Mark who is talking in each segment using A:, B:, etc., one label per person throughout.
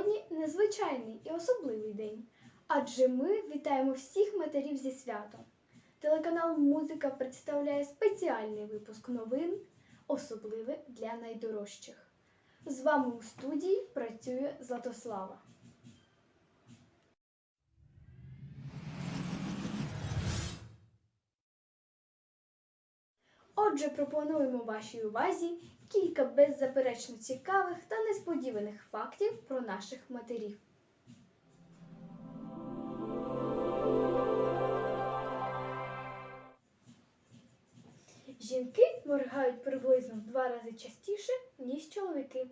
A: Сьогодні незвичайний і особливий день, адже ми вітаємо всіх матерів зі святом. Телеканал Музика представляє спеціальний випуск новин, особливе для найдорожчих. З вами у студії працює Златослава. Отже, пропонуємо вашій увазі кілька беззаперечно цікавих та несподіваних фактів про наших матерів. Жінки моргають приблизно в два рази частіше, ніж чоловіки.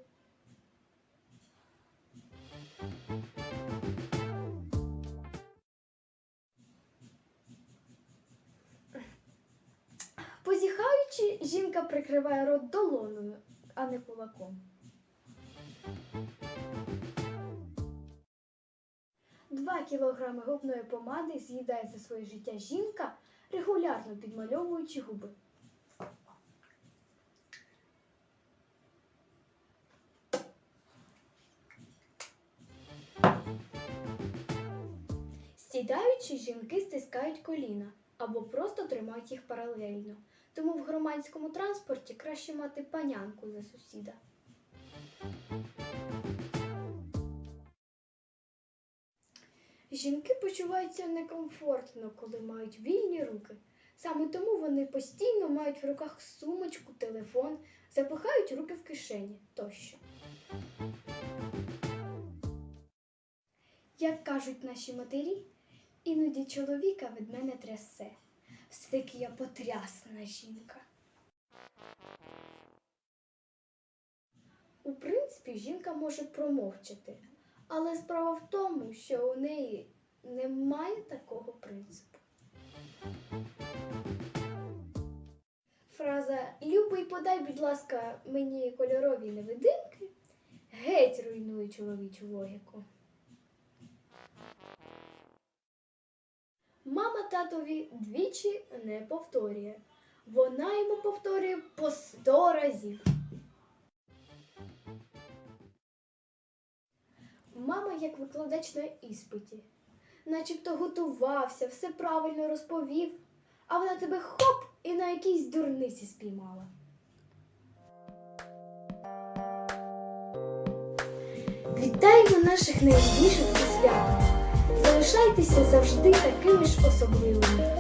A: Позіхаючи, жінка прикриває рот долоною, а не кулаком. Два кілограми губної помади з'їдає за своє життя жінка, регулярно підмальовуючи губи. Сідаючи, жінки стискають коліна або просто тримають їх паралельно. Тому в громадському транспорті краще мати панянку за сусіда. Жінки почуваються некомфортно, коли мають вільні руки. Саме тому вони постійно мають в руках сумочку, телефон, запихають руки в кишені тощо. Як кажуть наші матері, іноді чоловіка від мене трясе. Все-таки я потрясна жінка. У принципі, жінка може промовчати, але справа в тому, що у неї немає такого принципу. Фраза Любий, подай, будь ласка, мені кольорові невидимки геть руйнує чоловічу логіку. Мама татові двічі не повторює. Вона йому повторює по сто разів. Мама як викладач на іспиті. Начебто готувався, все правильно розповів, а вона тебе хоп і на якійсь дурниці спіймала. Вітаємо наших найрідніших зі святом! Залишайтеся завжди такими ж особливими.